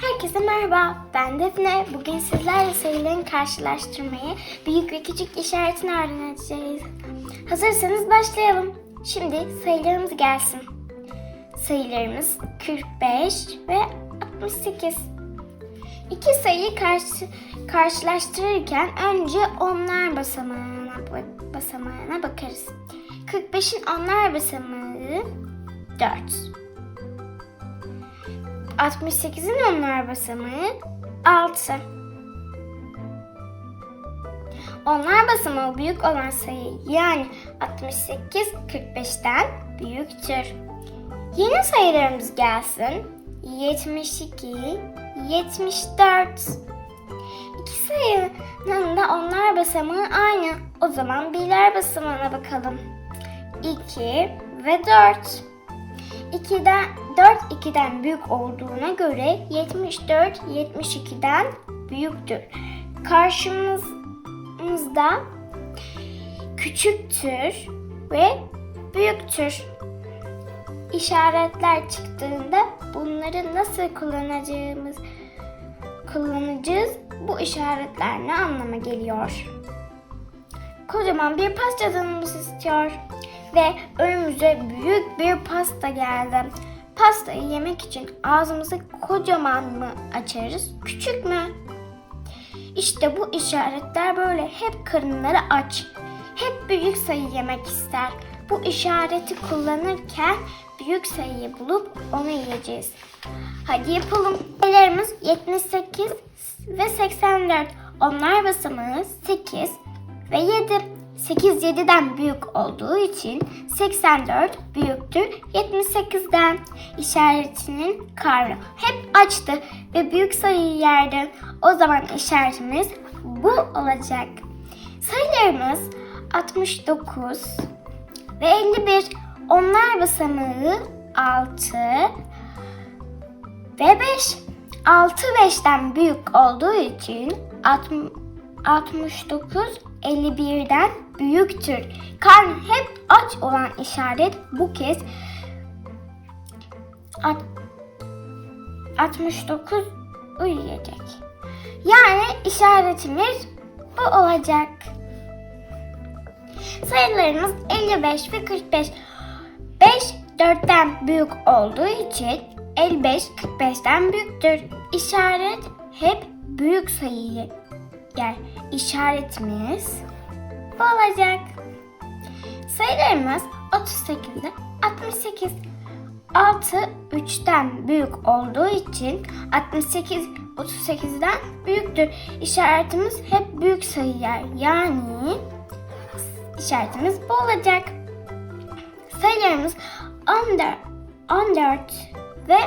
Herkese merhaba. Ben Defne. Bugün sizlerle sayıların karşılaştırmayı, büyük ve küçük işaretini öğreneceğiz. Hazırsanız başlayalım. Şimdi sayılarımız gelsin. Sayılarımız 45 ve 68. İki sayıyı karşı, karşılaştırırken önce onlar basamağına, basamağına bakarız. 45'in onlar basamağı 4. 68'in onlar basamağı 6. Onlar basamağı büyük olan sayı yani 68 45'ten büyüktür. Yeni sayılarımız gelsin. 72, 74. İki sayının da onlar basamağı aynı. O zaman birler basamağına bakalım. 2 ve 4. 2'den 4 2'den büyük olduğuna göre 74 72'den büyüktür. Karşımızda küçüktür ve büyüktür. İşaretler çıktığında bunları nasıl kullanacağımız kullanacağız. Bu işaretler ne anlama geliyor? Kocaman bir pasta canımız istiyor ve önümüze büyük bir pasta geldi. Pastayı yemek için ağzımızı kocaman mı açarız, küçük mü? İşte bu işaretler böyle hep karınları aç. Hep büyük sayı yemek ister. Bu işareti kullanırken büyük sayıyı bulup onu yiyeceğiz. Hadi yapalım. Sayılarımız 78 ve 84. Onlar basamağı 8 ve 7. 8 7'den büyük olduğu için 84 büyüktür 78'den. İşaretinin karnı hep açtı ve büyük sayıyı yerdi. O zaman işaretimiz bu olacak. Sayılarımız 69 ve 51. Onlar basamağı 6 ve 5. 6 5'ten büyük olduğu için 69 51'den büyüktür. Karnı hep aç olan işaret bu kez 69 uyuyacak. Yani işaretimiz bu olacak. Sayılarımız 55 ve 45. 5 4'ten büyük olduğu için 55 45'ten büyüktür. İşaret hep büyük sayıyı yer. İşaretimiz bu olacak. Sayılarımız 38 ile 68. 6 3'ten büyük olduğu için 68 38'den büyüktür. İşaretimiz hep büyük sayı yer. Yani işaretimiz bu olacak. Sayılarımız 14, 14 ve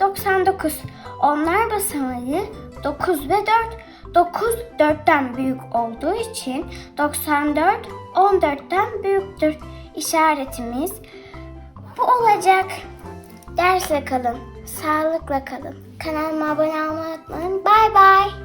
99. Onlar basamağı 9 ve 4. 9 4'ten büyük olduğu için 94 14'ten büyüktür. İşaretimiz bu olacak. Dersle kalın, sağlıkla kalın. Kanalıma abone olmayı unutmayın. Bay bay.